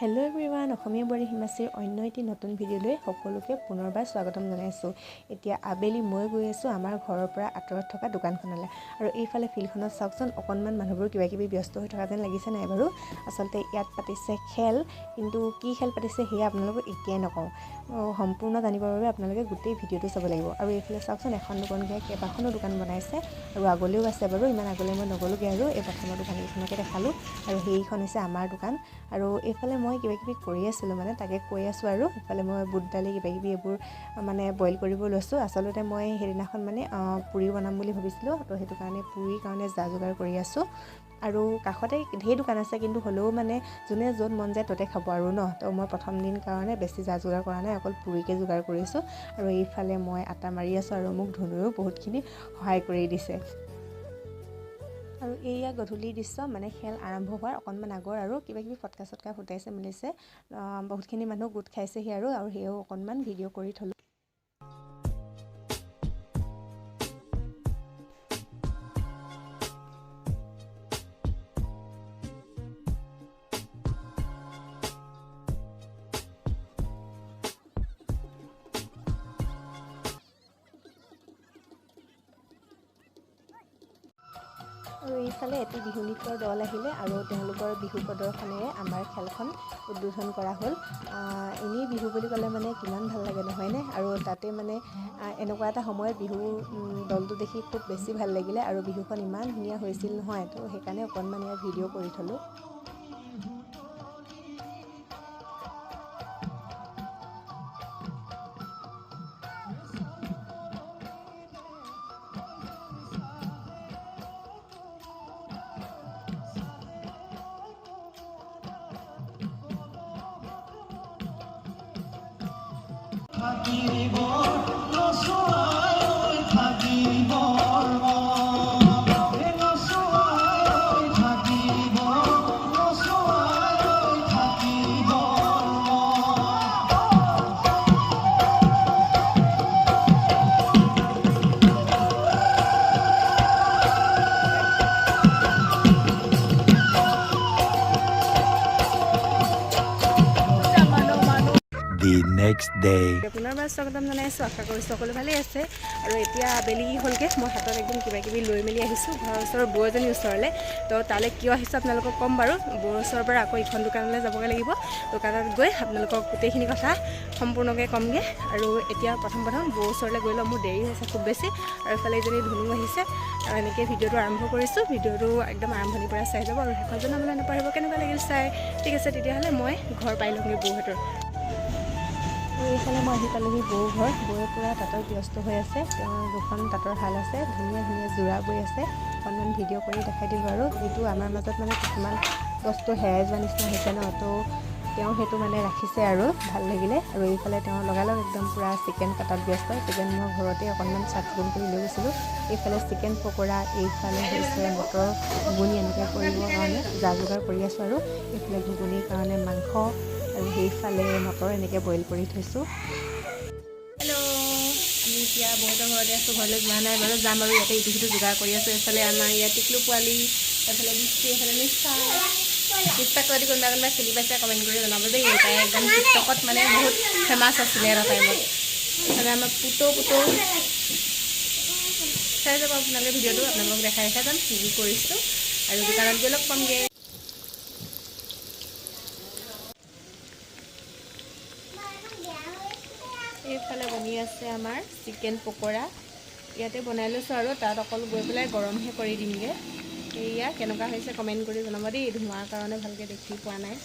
Hello everyone অসমীয়া বোৱাৰী হিমাচীৰ অন্য এটি নতুন ভিডিঅ'লৈ সকলোকে পুনৰবাৰ স্বাগতম জনাইছোঁ। এতিয়া আবেলি মই গৈ আছোঁ আমাৰ ঘৰৰ পৰা আঁতৰত থকা দোকানখনলৈ। আৰু এইফালে ফিল্ডখনত চাওকচোন অকণমান মানুহবোৰ কিবা কিবি ব্যস্ত হৈ থকা যেন লাগিছে নাই বাৰু? আচলতে ইয়াত পাতিছে খেল কিন্তু কি খেল পাতিছে সেয়া আপোনালোকক এতিয়াই নকওঁ। সম্পূৰ্ণ জানিবৰ বাবে আপোনালোকে গোটেই ভিডিঅ'টো চাব লাগিব। আৰু এইফালে চাওকচোন এখন দোকানকৈ কেইবাখনো দোকান বনাইছে। আৰু আগলৈও আছে বাৰু ইমান আগলৈ মই নগ'লোগৈ আৰু এই প্ৰথমৰ দোকানকেইখনকে দেখালোঁ। আৰু সেইখন হৈছে আমাৰ দোকান। আৰু এইফালে মই কিবা কিবি কৰি আছিলোঁ মানে তাকে কৈ আছোঁ আৰু। এইফালে মই বুট দালি কিবা কিবি এইবোৰ মানে বইল কৰিব লৈছোঁ। আচলতে মই সেইদিনাখন মানে পুৰি বনাম বুলি ভাবিছিলোঁ তো সেইটো কাৰণে পুৰিৰ কাৰণে যা যোগাৰ কৰি আছোঁ। আৰু কাষতে ঢেৰ দোকান আছে কিন্তু হ'লেও মানে যোনে য'ত মন যায় ত'তে খাব আৰু ন। তো মই প্ৰথম দিন কাৰণে বেছি যা যোগাৰ কৰা নাই অকল পুৰিকে যোগাৰ কৰিছোঁ। আৰু এইফালে মই আটা মাৰি আছোঁ আৰু মোক ধুনুৱেও বহুতখিনি সহায় কৰি দিছে। আৰু এইয়া গধূলিৰ দৃশ্য মানে খেল আৰম্ভ হোৱাৰ অকণমান আগৰ আৰু কিবা কিবি ফটকা চটকা ফুটাইছে মেলিছে বহুতখিনি মানুহ গোট খাইছেহি আৰু আৰু সেয়াও অকণমান ভিডিঅ' কৰি থ'লোঁ। উদ্বোধন কৰা হ'ল। এনেই বিহু বুলি ক'লে মানে কিমান ভাল লাগে নহয়নে আৰু তাতে মানে এনেকুৱা এটা সময়ত বিহু দলটো দেখি খুব বেছি ভাল লাগিলে আৰু বিহুখন ইমান ধুনীয়া হৈছিল নহয়। তো সেইকাৰণে অকণমান ইয়াৰ ভিডিঅ' কৰি থ'লোঁ। থাকিব নচোৱাই the next day. পুনৰবাৰ স্বাগতম জনাইছোঁ। আশা কৰিছোঁ সকলো ভালেই আছে। আৰু এতিয়া আবেলি হ'লগৈ। মই হাতত একদম কিবা কিবি লৈ মেলি আহিছোঁ। ঘৰৰ ওচৰৰ বৌ এজনীৰ ওচৰলৈ। তো তালৈ কিয় আহিছোঁ আপোনালোকক ক'ম বাৰু। বৌৰ ওচৰৰ পৰা আকৌ ইখন দোকানলৈ যাবগৈ লাগিব। দোকানত গৈ আপোনালোকক গোটেইখিনি কথা সম্পূৰ্ণকৈ ক'মগৈ। আৰু এতিয়া প্ৰথম প্ৰথম বৌৰ ওচৰলৈ গৈ লওঁ। মোৰ দেৰি হৈছে খুব বেছি। আৰু এইফালে এজনী ধুনু আহিছে। আৰু এনেকৈ ভিডিঅ'টো আৰম্ভ কৰিছোঁ। ভিডিঅ'টো একদম আৰম্ভণিৰ পৰা চাই যাব। আৰু শেষত জনাবলৈ নাপাহৰিব কেনেকুৱা লাগিল চাই। ঠিক আছে তেতিয়াহ'লে মই ঘৰ পাই লওঁগৈ বৌহঁতৰ। এইফালে মই আহি পালোহি বৌ ঘৰ বৌয়ে পূৰা তাঁতৰ ব্যস্ত হৈ আছে। তেওঁৰ দুখন তাঁতৰ শাল আছে ধুনীয়া ধুনীয়া যোৰা বৈ আছে। অকণমান ভিডিঅ' কৰি দেখাই দিলোঁ আৰু যিটো আমাৰ মাজত মানে কিছুমান বস্তু হেৰাই যোৱা নিচিনা হৈছে ন তো তেওঁ সেইটো মানে ৰাখিছে আৰু ভাল লাগিলে। আৰু এইফালে তেওঁ লগালগ একদম পূৰা চিকেন কাটাত ব্যস্ত। চিকেন মই ঘৰতে অকণমান চাফ চিকুণ কৰি লৈ গৈছিলোঁ। এইফালে চিকেন পকৰা এইফালে হৈছে মটৰ ঘুগুনি এনেকৈ কৰিবৰ কাৰণে যা যোগাৰ কৰি আছোঁ আৰু। এইফালে ঘুগুনিৰ কাৰণে মাংস আৰু সেইফালে মটৰ এনেকৈ বইল কৰি থৈছোঁ। হেল্ল' আমি এতিয়া বহুতৰ ঘৰতে আছোঁ, ঘৰলৈ যোৱা নাই, বাৰু যাম আৰু ইয়াতে ইটো সিটো যোগাৰ কৰি আছোঁ, এইফালে আমাৰ ইয়াত টিকলু পোৱালি, এইফালে বৃষ্টি এইফালে নিশ্চয় টিকটক যদি কোনোবা কোনোবা চিনি পাইছে, কমেণ্ট কৰি জনাব দেই তাই একদম টিকটকত মানে বহুত ফেমাছ আছিলে এটা টাইমত এইফালে আমাৰ পুতৌ পুতৌ। চাই যাব, আপোনালোকে ভিডিঅ'টো আপোনালোকক দেখাই দেখাই যাম, কি কি কৰিছোঁ। আৰু দোকানত গৈ লগ পামগৈ। এইফালে বনি আছে আমাৰ চিকেন পকৰা। ইয়াতে বনাই লৈছোঁ আৰু তাত অকল গৈ পেলাই গৰমহে কৰি দিমগৈ। এয়া কেনেকুৱা হৈছে কমেণ্ট কৰি জনাব দেই। ধোঁৱাৰ কাৰণে ভালকৈ দেখি পোৱা নাই।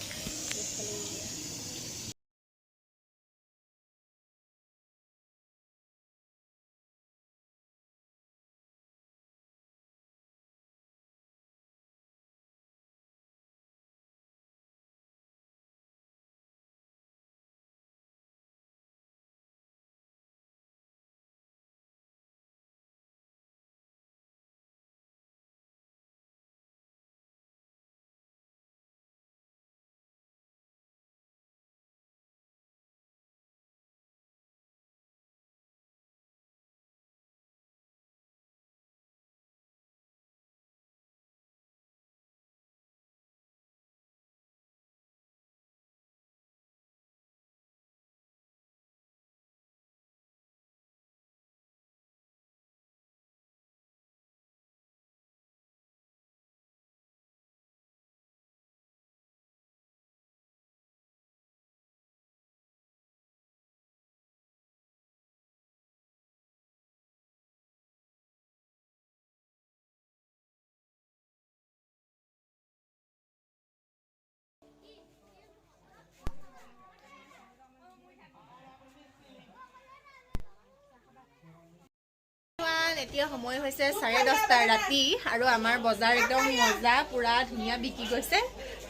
এতিয়া সময় হৈছে চাৰে দহটা ৰাতি আৰু আমাৰ বজাৰ একদম মজা পুৰা ধুনীয়া বিকি গৈছে।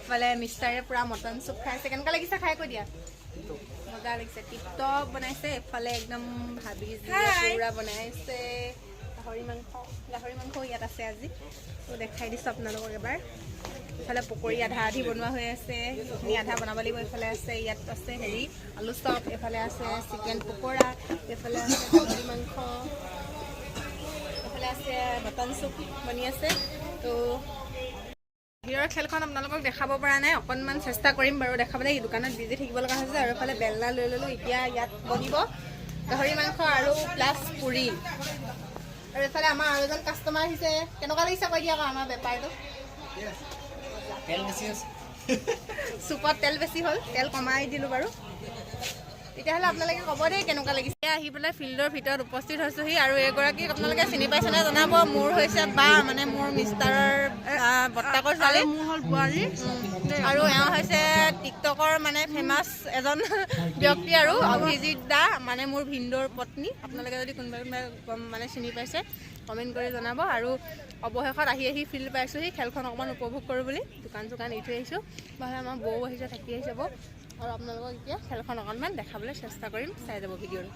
ইফালে মিষ্টাৰে পুৰা মটন চুপ খাইছে। কেনেকুৱা লাগিছে খাই কৈ দিয়া? মজা লাগিছে। টিপটপ বনাইছে। এফালে একদম ভাবি পুৰা বনাইছে। গাহৰি মাংস গাহৰি মাংস ইয়াত আছে আজি। তো দেখাই দিছোঁ আপোনালোকক এবাৰ। ইফালে পকৰী আধা আধি বনোৱা হৈ আছে। আমি আধা বনাব লাগিব এইফালে আছে ইয়াত আছে হেৰি আলু চপ এইফালে আছে চিকেন পকৰা এইফালে আছে গাহৰি মাংস। এইফালে আছে মটন চুপ বনি আছে তো বাহিৰৰ খেলখন আপোনালোকক দেখাব পৰা নাই অকণমান চেষ্টা কৰিম বাৰু দেখাবলৈ এই দোকানত বিজি থাকিব লগা হৈছে আৰু এইফালে বেলনা লৈ ল'লোঁ এতিয়া ইয়াত বনিব। গাহৰি মাংস আৰু প্লাছ পুৰি। আৰু এইফালে আমাৰ আৰু এজন কাষ্টমাৰ আহিছে কেনেকুৱা লাগিছে কৈ দিয়া আকৌ আমাৰ বেপাৰটো? চুপত তেল বেছি হ'ল তেল কমাই দিলোঁ বাৰু। তেতিয়াহ'লে আপোনালোকে ক'ব দেই কেনেকুৱা লাগিছে। আহি পেলাই ফিল্ডৰ ভিতৰত উপস্থিত হৈছোহি আৰু এগৰাকীক আপোনালোকে চিনি পাইছেনে জনাব মোৰ হৈছে বা মানে মোৰ মিষ্টাৰৰ বৰ্তাকৰ ছোৱালী। মোৰ হ'ল বোৱাৰী। আৰু এওঁ হৈছে টিকটকৰ মানে ফেমাছ এজন ব্যক্তি আৰু অভিজিত দা মানে মোৰ ভিনদৌৰ পত্নী। আপোনালোকে যদি কোনোবাই কোনোবাই মানে চিনি পাইছে কমেণ্ট কৰি জনাব। আৰু অৱশেষত আহি আহি ফিল্ড পাইছোঁহি খেলখন অকণমান উপভোগ কৰোঁ বুলি। দোকান চোকান এৰি থৈ আহিছোঁ। নহ'লে আমাৰ বৌ আহিছে থাকি আহি যাব আৰু আপোনালোকক এতিয়া খেলখন অকণমান দেখাবলৈ চেষ্টা কৰিম। চাই যাব ভিডিঅ'টো.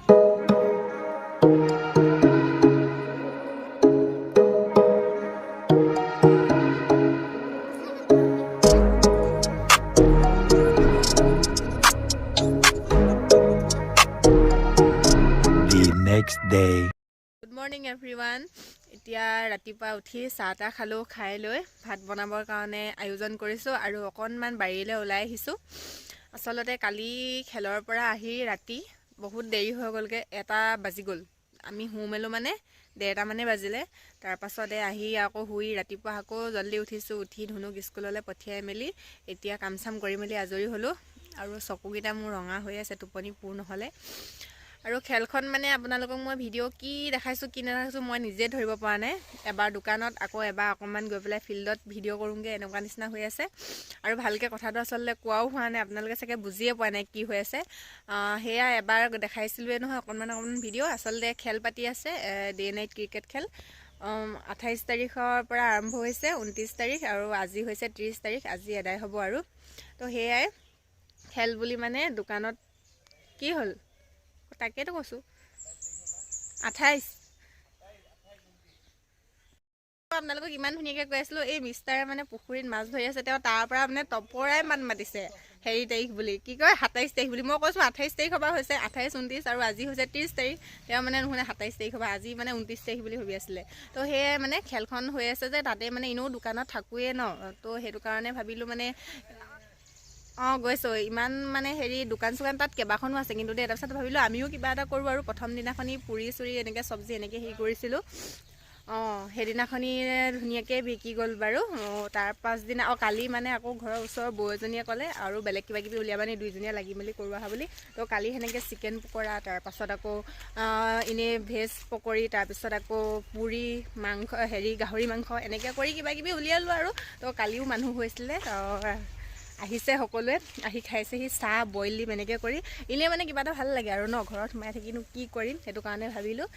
গুড মৰ্ণিং এভৰিৱান এতিয়া ৰাতিপুৱা উঠি চাহ তাহ খালোঁ খাই লৈ ভাত বনাবৰ কাৰণে আয়োজন কৰিছোঁ আৰু অকণমান বাৰীলৈ ওলাই আহিছোঁ। আচলতে কালি খেলৰ পৰা আহি ৰাতি বহুত দেৰি হৈ গ'লগৈ এটা বাজি গ'ল। আমি শু মেলোঁ মানে ডেৰটামানে বাজিলে। তাৰপাছতে আহি আকৌ শুই ৰাতিপুৱা আকৌ জল্দি উঠিছোঁ উঠি ধুনুক স্কুললৈ পঠিয়াই মেলি এতিয়া কাম চাম কৰি মেলি আজৰি হ'লোঁ। আৰু চকুকেইটা মোৰ ৰঙা হৈ আছে টোপনি পূৰ নহ'লে। আৰু খেলখন মানে আপোনালোকক মই ভিডিঅ' কি দেখাইছোঁ কি নেদেখাইছোঁ মই নিজে ধৰিব পৰা নাই। এবাৰ দোকানত আকৌ এবাৰ অকণমান গৈ পেলাই ফিল্ডত ভিডিঅ' কৰোঁগৈ এনেকুৱা নিচিনা হৈ আছে। আৰু ভালকৈ কথাটো আচলতে কোৱাও হোৱা নাই আপোনালোকে চাগে বুজিয়ে পোৱা নাই কি হৈ আছে। সেয়া এবাৰ দেখাইছিলোঁৱে নহয় অকণমান অকণমান ভিডিঅ' আচলতে খেল পাতি আছে ডে নাইট ক্ৰিকেট খেল। আঠাইছ তাৰিখৰ পৰা আৰম্ভ হৈছে ঊনত্ৰিছ তাৰিখ আৰু আজি হৈছে ত্ৰিছ তাৰিখ আজি এদায় হ'ব আৰু। তো সেয়াই খেল বুলি মানে দোকানত কি হ'ল? তাকেতো কৈছোঁ। আঠাইছ। আপোনালোকক ইমান ধুনীয়াকৈ কৈ আছিলোঁ এই মিষ্টাৰে মানে পুখুৰীত মাছ ধৰি আছে তেওঁ তাৰ পৰা মানে তপৰাই মাত মাতিছে হেৰি তাৰিখ বুলি। কি কয় সাতাইছ তাৰিখ বুলি। মই কৈছোঁ আঠাইছ তাৰিখৰ পৰা হৈছে আঠাইছ ঊনত্ৰিছ আৰু আজি হৈছে ত্ৰিছ তাৰিখ। তেওঁ মানে নুশুনে সাতাইছ তাৰিখৰ পৰা আজি মানে ঊনত্ৰিছ তাৰিখ বুলি ভাবি আছিলে। তো সেয়ে মানে খেলখন হৈ আছে যে তাতে মানে এনেও দোকানত থাকোৱেই ন। তো সেইটো কাৰণে ভাবিলোঁ মানে অঁ গৈছোঁ। ইমান মানে হেৰি দোকান চোকান তাত কেইবাখনো আছে। কিন্তু দেই তাৰপিছত ভাবিলোঁ আমিও কিবা এটা কৰোঁ আৰু। প্ৰথম দিনাখনি পুৰি চুৰি এনেকৈ চব্জি এনেকৈ হেৰি কৰিছিলোঁ। অঁ সেইদিনাখনি ধুনীয়াকৈ বিকি গ'ল বাৰু। তাৰ পাছদিনা অঁ কালি মানে আকৌ ঘৰৰ ওচৰৰ বৌ এজনীয়ে ক'লে আৰু বেলেগ কিবা কিবি উলিয়াবা নি দুইজনীয়ে লাগি মেলি কৰোঁ আহা বুলি। তো কালি সেনেকৈ চিকেন পকৰা তাৰপাছত আকৌ এনেই ভেজ পকৰি তাৰপিছত আকৌ পুৰি মাংস হেৰি গাহৰি মাংস এনেকৈ কৰি কিবা কিবি উলিয়ালোঁ আৰু। তো কালিও মানুহ হৈছিলে। আহিছে সকলোৱে আহি খাইছেহি চাহ বইল দিম এনেকৈ কৰি। এনেই মানে কিবা এটা ভাল লাগে আৰু ন ঘৰত সোমাই থাকিনো কি কৰিম সেইটো কাৰণে ভাবিলোঁ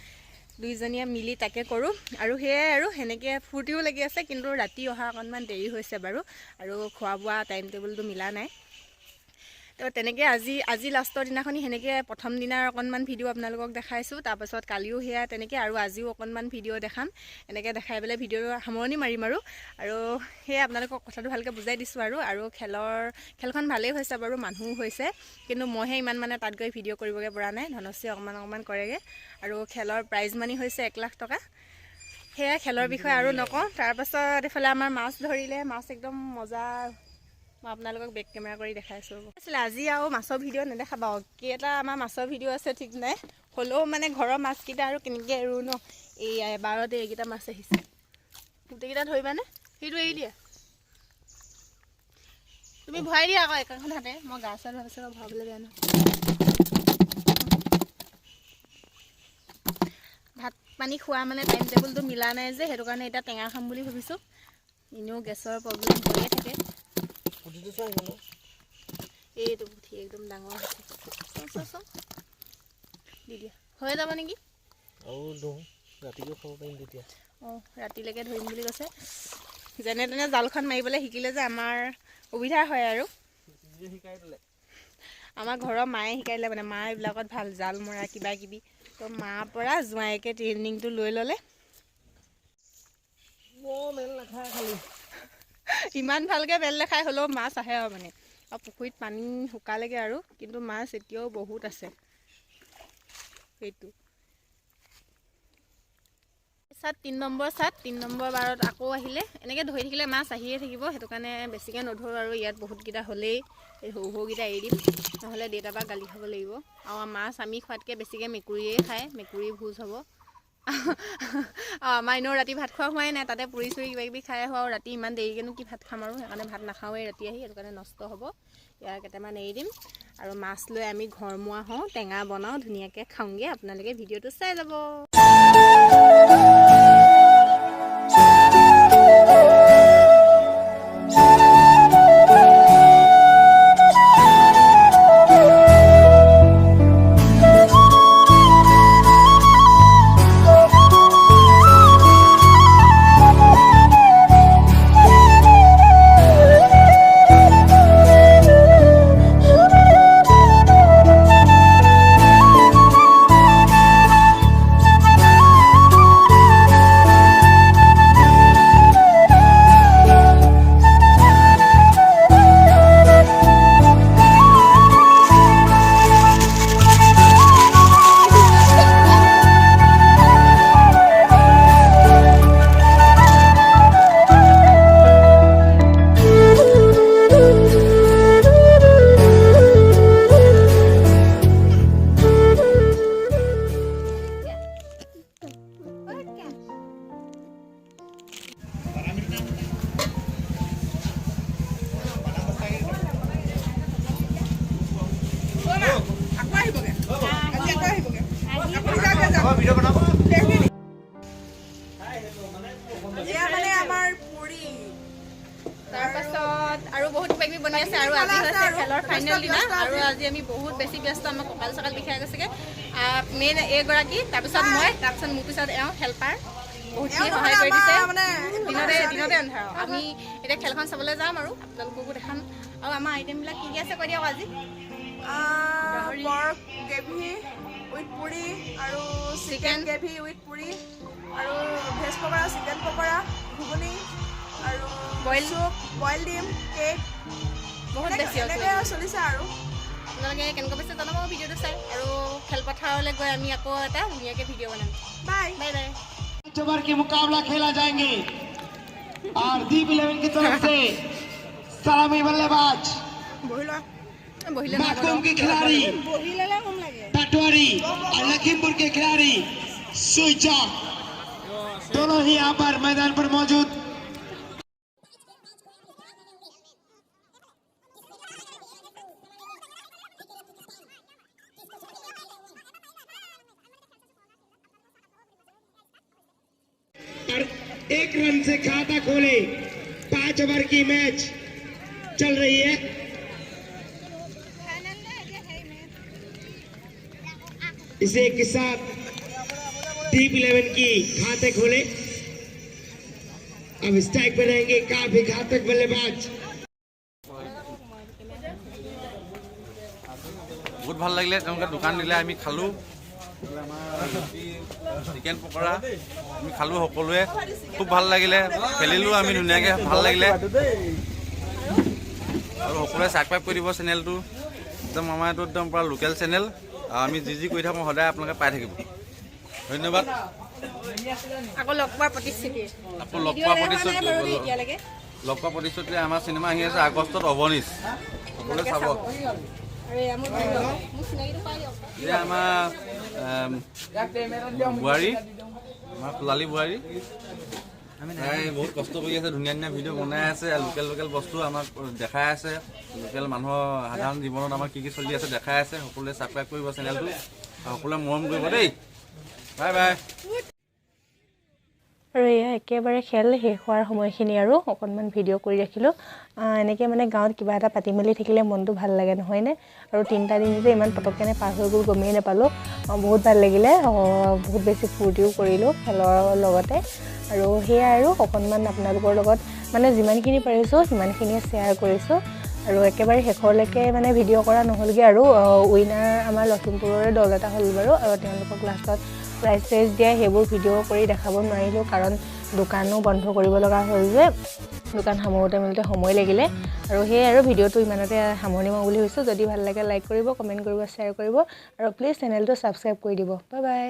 দুইজনীয়ে মিলি তাকে কৰোঁ। আৰু সেয়াই আৰু সেনেকৈ ফূৰ্তিও লাগি আছে কিন্তু ৰাতি অহা অকণমান দেৰি হৈছে বাৰু। আৰু খোৱা বোৱা টাইম টেবুলটো মিলা নাই। তো তেনেকৈ আজি আজি লাষ্টৰ দিনাখনি সেনেকৈ প্ৰথম দিনাৰ অকণমান ভিডিঅ' আপোনালোকক দেখাইছোঁ তাৰপাছত কালিও সেয়া তেনেকৈ আৰু আজিও অকণমান ভিডিঅ' দেখাম এনেকৈ দেখাই পেলাই ভিডিঅ' সামৰণি মাৰিম আৰু আৰু সেয়ে আপোনালোকক কথাটো ভালকৈ বুজাই দিছোঁ আৰু আৰু খেলৰ খেলখন ভালেই হৈছে বাৰু মানুহো হৈছে কিন্তু মইহে ইমান মানে তাত গৈ ভিডিঅ' কৰিবগৈ পৰা নাই ধনশ্ৰী অকণমান অকণমান কৰেগৈ আৰু খেলৰ প্ৰাইজ মানি হৈছে এক লাখ টকা সেয়া খেলৰ বিষয়ে আৰু নকওঁ তাৰপাছত এইফালে আমাৰ মাছ ধৰিলে মাছ একদম মজা মই আপোনালোকক বেক কেমেৰা কৰি দেখাইছোঁ। আছিলে আজি আৰু মাছৰ ভিডিঅ' নেদেখাবা। কেইটা আমাৰ মাছৰ ভিডিঅ' আছে ঠিক নাই? হ'লেও মানে ঘৰৰ মাছকেইটা আৰু কেনেকৈ এৰোঁ ন? এই এবাৰতে এইকেইটা মাছ আহিছে। গোটেইকেইটা ধৰিবানে? সেইটো এৰি দিয়া। তুমি ভৰাই দিয়া আকৌ একেখন হাতে। মই গা চা ধোৱাৰ পিছত ভৰাবলৈ বেয়া নহয় ভাত পানী খোৱা মানে টাইম টেবুলটো মিলা নাই যে সেইটো কাৰণে এতিয়া টেঙা খাম বুলি ভাবিছোঁ। এনেও গেছৰ প্ৰব্লেম হৈয়ে থাকে। এইটো পুঠি একদম ডাঙৰ হৈছে চাওঁ চাওঁ চাওঁ দি দিয়া হৈ যাব নেকি আৰু দিওঁ ৰাতিকৈ খাব পাৰিম তেতিয়া অঁ ৰাতিলৈকে ধৰিম বুলি কৈছে। যেনে তেনে জালখন মাৰিবলৈ শিকিলে যে আমাৰ সুবিধা হয় আৰু। আমাৰ ঘৰৰ মায়ে শিকাই দিলে মানে মা এইবিলাকত ভাল জাল মৰা কিবা কিবি। তো মাৰ পৰা জোঁৱাইকে ট্ৰেইনিংটো লৈ ল'লে। বৰ মেল নাখায় খালি। ইমান ভালকৈ বেল দেখাই হ'লেও মাছ আহে আৰু মানে। আৰু পুখুৰীত পানী শুকালেগৈ আৰু কিন্তু মাছ এতিয়াও বহুত আছে। সেইটো। চাত তিনি নম্বৰ চাত তিনি নম্বৰ বাৰত আকৌ আহিলে। এনেকৈ ধৰি থাকিলে মাছ আহিয়ে থাকিব সেইটো কাৰণে বেছিকৈ নধৰোঁ আৰু ইয়াত বহুতকেইটা হ'লেই। এই সৰু সৰুকেইটা এৰি দিম নহ'লে দেউতাৰ পৰা গালি খাব লাগিব। আৰু মাছ আমি খোৱাতকৈ বেছিকৈ মেকুৰীয়ে খায় মেকুৰী ভোজ হ'ব। আৰু আমাৰ এনেও ৰাতি ভাত খোৱা হোৱাই নাই তাতে পুৰি চুৰি কিবা কিবি খাই আহোঁ আৰু ৰাতি ইমান দেৰিকেনো কি ভাত খাম আৰু সেইকাৰণে ভাত নাখাওঁৱেই ৰাতি আহি সেইটো কাৰণে নষ্ট হ'ব। ইয়াৰ কেইটামান এৰি দিম। আৰু মাছ লৈ আমি ঘৰমুৱা হওঁ টেঙা বনাওঁ ধুনীয়াকৈ খাওঁগৈ আপোনালোকে ভিডিঅ'টো চাই যাব তাৰপাছত আৰু বহুত কিবা কিবি বনাই আছে আৰু আজি হৈছে খেলৰ ফাইনেল দিনা। আৰু আজি? আমি বহুত বেছি ব্যস্ত আমাৰ কঁকাল চকাল বিষাই গৈছেগৈ মেইন এইগৰাকী তাৰপিছত মই তাৰপিছত মোৰ পিছত এওঁ হেল্পাৰ বহুতখিনি সহায় কৰি দিছে। দিনতে দিনতে আন্ধাৰ। আমি এতিয়া খেলখন চাবলৈ যাম আৰু আপোনালোককো দেখাম। আৰু আমাৰ আইটেমবিলাক কি কি আছে কৈ দিয়ক আজি। গাহৰি। পৰ্ক গ্ৰেভি উইথ পুৰি আৰু Chicken. Chicken gravy with puri আৰু ভেজ পকৰা চিকেন পকৰা ঘুগুনি আৰু Boil. চুপ বইল ডিম কেক বহুত বেছি আৰু এনেকৈ আৰু চলিছে আৰু আপোনালোকে কেনেকুৱা পাইছে জনাব ভিডিঅ'টো চাই আৰু খেলপথাৰলৈ গৈ আমি আকৌ এটা ধুনীয়াকৈ ভিডিঅ' বনাম বাই বাই বাই पांच ओवर के मुकाबला खेला जाएंगे और दीप इलेवन की तरफ से सलामी बल्लेबाज বহি লোৱা বহিলে নহ'ব माकूम ন। के खिलाड़ी বহি ল'লে কম লাগে पटवारी और लखीमपुर के खिलाड़ी सुईचा दोनों ही यहाँ पर मैदान पर मौजूद। और एक रन से खाता खोले, पाँच ओवर की मैच चल रही है। इसे के साथ डीप इलेवन की खाते खोले अब स्ट्राइक पर रहेंगे काफी घातक बल्लेबाज বহুত ভাল লাগিলে তেওঁলোকে দোকান দিলে আমি খালোঁ চিকেন পকৰা আমি খালোঁ সকলোৱে খুব ভাল লাগিলে খেলিলোঁ আমি ধুনীয়াকৈ ভাল লাগিলে আৰু সকলোৱে ছাবস্ক্ৰাইব কৰি দিব চেনেলটো একদম আমাৰ এইটো একদম পূৰা লোকেল চেনেল আৰু আমি যি যি কৰি থাকোঁ সদায় আপোনালোকে পাই থাকিব। ধন্যবাদ। আকৌ লগ পোৱাৰ প্ৰতিশ্ৰুতি। আকৌ লগ পোৱা ভিডিঅ' দেখা নাই বাৰু দেই প্ৰতিশ্ৰুতি লগ আমাৰ চিনেমা আহি আছে আগষ্টত অৱনিশ। সকলোৱে চাব। এয়া আমাৰ বোৱাৰী আমাৰ পোলালী বোৱাৰী। তাই বহুত কষ্ট কৰি আছে, ধুনীয়া ধুনীয়া ভিডিঅ' বনাই আছে লোকেল লোকেল বস্তু আমাক দেখাই আছে। লোকেল মানুহৰ সাধাৰণ জীৱনত আমাৰ কি কি চলি আছে দেখাই আছে। সকলোৱে ছাবস্ক্ৰাইব কৰিব চেনেলটো সকলোৱে মৰম কৰিব দেই। Bye bye. একেবাৰে খেল শেষ হোৱাৰ সময়খিনি আৰু অকণমান ভিডিঅ' কৰি ৰাখিলোঁ। এনেকৈ মানে গাঁৱত কিবা এটা পাতি মেলি থাকিলে মনটো ভাল লাগে নহয়নে? আৰু তিনিটা দিন যে ইমান পটককেনে পাৰ হৈ গ'ল গমেই নাপালোঁ। বহুত ভাল লাগিলে। বহুত বেছি ফূৰ্তিও কৰিলোঁ খেলৰ লগতে। আৰু সেয়াই আৰু অকণমান আপোনালোকৰ লগত মানে যিমানখিনি পাৰিছোঁ সিমানখিনিয়ে শ্বেয়াৰ কৰিছোঁ। আৰু একেবাৰে শেষলৈকে মানে ভিডিঅ' কৰা নহ'লগৈ আৰু উইনাৰ আমাৰ লখিমপুৰৰে দল এটা হ'ল বাৰু। আৰু তেওঁলোকক লাষ্টত প্ৰাইজ চাইজ দিয়া সেইবোৰ ভিডিঅ' কৰি দেখাব নোৱাৰিলোঁ কাৰণ দোকানো বন্ধ কৰিব লগা হ'ল যে দোকান সামৰোতে মেলোতে সময় লাগিলে। আৰু সেয়ে আৰু ভিডিঅ'টো ইমানতে সামৰণি মাৰোঁ বুলি ভাবিছোঁ। যদি ভাল লাগে লাইক কৰিব কমেণ্ট কৰিব শ্বেয়াৰ কৰিব। আৰু প্লিজ চেনেলটো ছাবস্ক্ৰাইব কৰি দিব। Bye bye